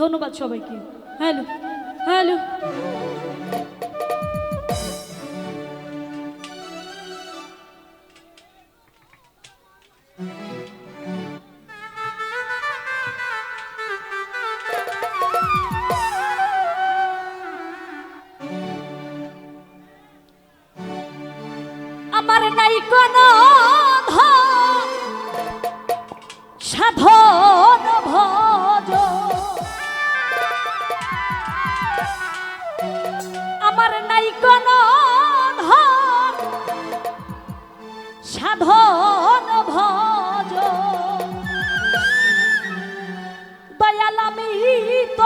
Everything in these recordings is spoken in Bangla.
ধন্যবাদ সবাইকে। Hello hello.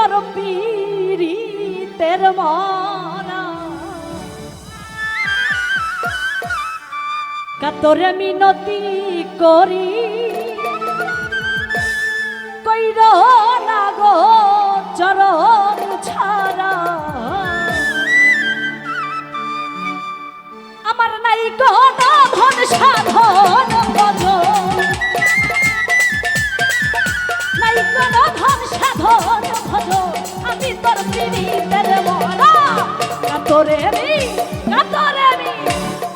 তোর পীড়িতের মনা কাতরে মিনতি করি। কইর না গো চরণ ছাড়া। আমার নাই কোন ধন সাধন। কাতরে মি কাতরে মি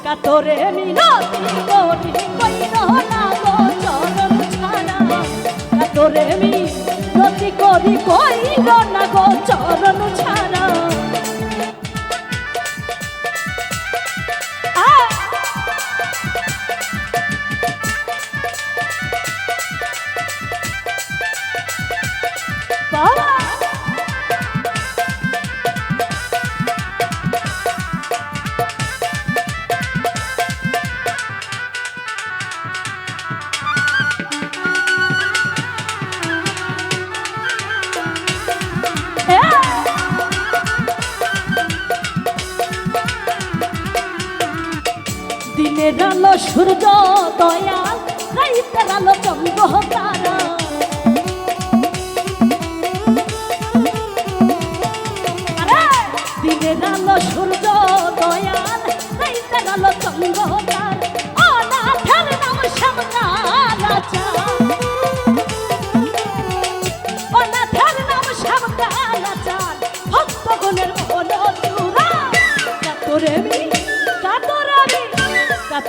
কাতরে মিনতি করি কইর না গো চরণ ছাড়া কাতরে মিনতি করি কইর না গো চরণ ছাড়া দিনের আলো সূর্য দয়াল রাইতের আলো চন্দ্র তারা।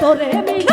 কাতরে মি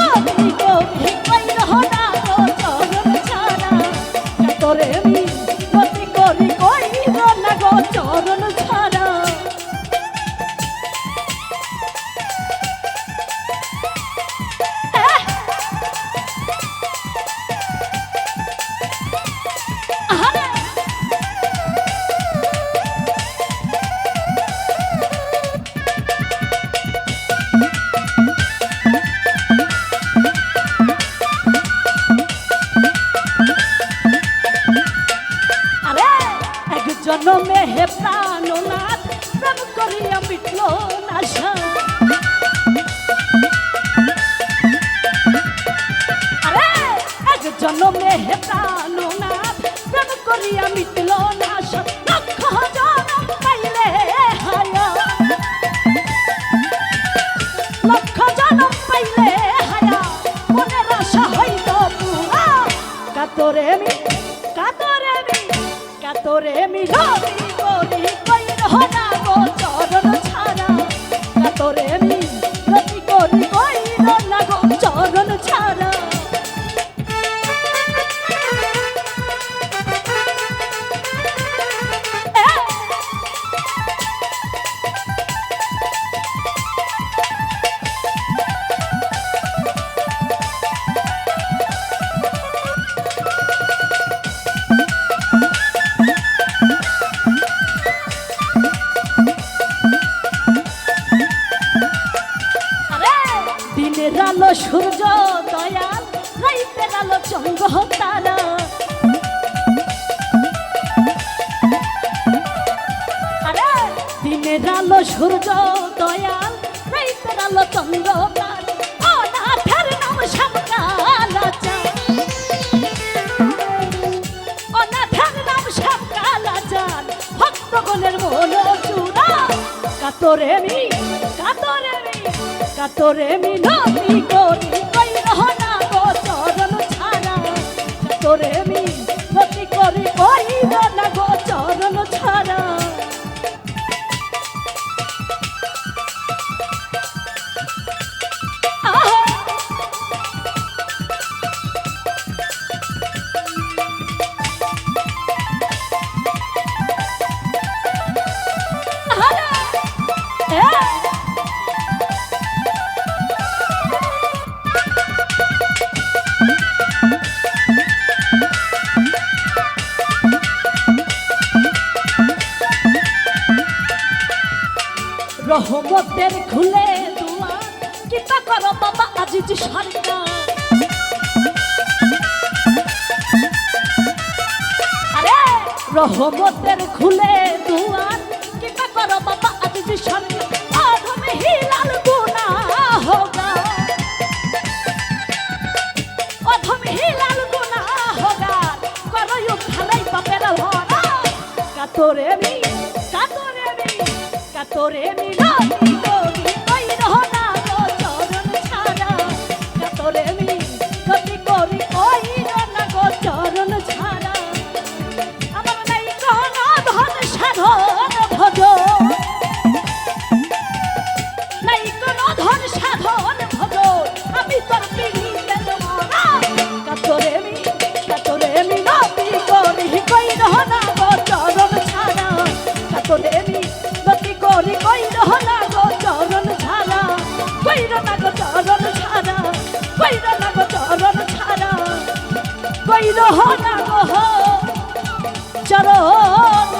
কাতরে মি কাতরে মি কাতরে মি রবি করি কই রহনা গো দিনের আলো সূর্য দয়াল রাইতের আলো চন্দ্র তারা। আরে দিনের আলো সূর্য দয়াল রাইতের আলো চন্দ্র তারা। অনাথের নাম নাম চূড়া মি কাতরে মি নমি করি? কই রহনা গো চরণ ছাড়া। কাতরে মি নতি করি কই রহমতের খুলে দুয়ার কিতা করো বাবা আজিজ সরকার আরে, রহমতের খুলে দুয়ার কিতা করো বাবা আজিজ সরকার হিলাল গুনা হোগা। অধম হিলাল গুনা হোগা। করো উঠালাই বাপের ভরা কাতরে মি কাতরে মি কাতরে মি চরণ ছাড়া কই রহনা গো চরণ ছাড়া কই রহনা গো চরণ